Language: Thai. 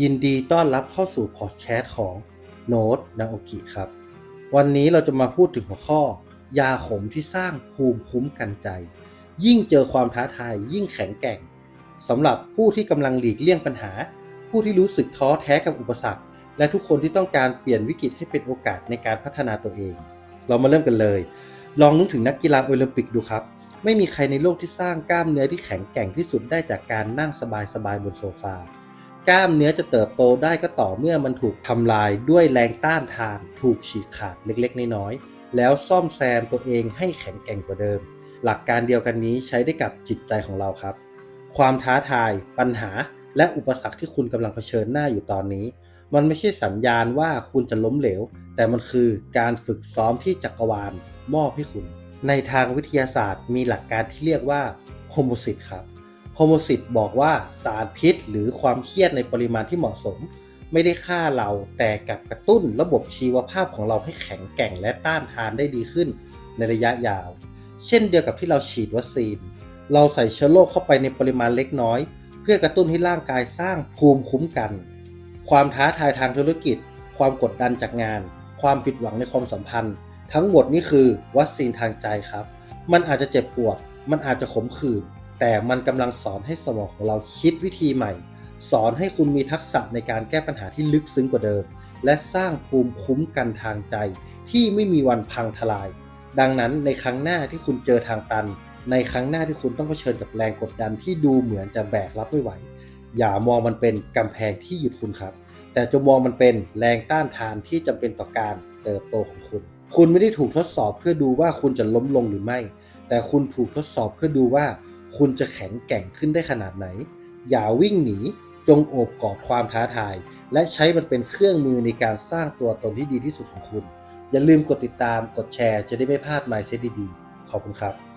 ยินดีต้อนรับเข้าสู่พอดแคสต์ของโน้ตนาโอกิครับ วันนี้เราจะมาพูดถึงหัวข้อ ยาขมที่สร้างภูมิคุ้มกันใจ ยิ่งเจอความท้าทายยิ่งแข็งแกร่งสำหรับผู้ที่กำลังหลีกเลี่ยงปัญหา ผู้ที่รู้สึกท้อแท้กับอุปสรรค และทุกคนที่ต้องการเปลี่ยนวิกฤตให้เป็นโอกาสในการพัฒนาตัวเอง เรามาเริ่มกันเลย ลองนึกถึงนักกีฬาโอลิมปิกดูครับ ไม่มีใครในโลกที่สร้างกล้ามเนื้อที่แข็งแกร่งที่สุดได้จากการนั่งสบายๆบนโซฟา กล้ามเนื้อจะเติบโตได้ก็ต่อเมื่อมันถูกทำลายด้วยแรงต้านทาน ถูกฉีกขาดเล็กๆ น้อยๆ แล้วซ่อมแซมตัวเองให้แข็งแกร่งกว่าเดิม หลักการเดียวกันนี้ใช้ได้กับจิตใจของเราครับ ความท้าทาย ปัญหา และอุปสรรคที่คุณกำลังเผชิญหน้าอยู่ตอนนี้ มันไม่ใช่สัญญาณว่าคุณจะล้มเหลว แต่มันคือการฝึกซ้อมที่จักรวาลมอบให้คุณ ในทางวิทยาศาสตร์ มีหลักการที่เรียกว่าโฮโมซิตครับ โฮโมซิตบอกว่าสารพิษหรือความเครียดในปริมาณที่เหมาะสม ไม่ได้ฆ่าเราแต่กลับกระตุ้นระบบชีวภาพของเราให้แข็งแกร่งและต้านทานได้ดีขึ้นในระยะยาว เช่นเดียวกับที่เราฉีดวัคซีน เราใส่เชื้อโรคเข้าไปในปริมาณเล็กน้อย เพื่อกระตุ้นให้ร่างกายสร้างภูมิคุ้มกัน ความท้าทายทางธุรกิจ ความกดดันจากงาน ความผิดหวังในความสัมพันธ์ ทั้งหมดนี่คือวัคซีนทางใจครับ มันอาจจะเจ็บปวด มันอาจจะขมขื่น แต่มันกำลังสอนให้สมองของเราคิดวิธีใหม่ สอนให้คุณมีทักษะในการแก้ปัญหาที่ลึกซึ้งกว่าเดิม และสร้างภูมิคุ้มกันทางใจ ที่ไม่มีวันพังทลาย ดังนั้นในครั้งหน้าที่คุณเจอทางตัน ในครั้งหน้าที่คุณต้องเผชิญกับแรงกดดันที่ดูเหมือนจะแบกรับไม่ไหว อย่ามองมันเป็นกำแพงที่หยุดคุณครับ แต่จงมองมันเป็นแรงต้านทานที่จำเป็นต่อการเติบโตของคุณ คุณไม่ได้ถูกทดสอบเพื่อดูว่าคุณจะล้มลงหรือไม่ แต่คุณถูกทดสอบเพื่อดูว่า คุณจะแข็งแกร่งขึ้นได้ขนาดไหน อย่าวิ่งหนี จงโอบกอดความท้าทาย และใช้มันเป็นเครื่องมือในการสร้างตัวตนที่ดีที่สุดของคุณ อย่าลืมกดติดตาม กดแชร์ จะได้ไม่พลาดไมซ์เซตดีๆ ขอบคุณครับ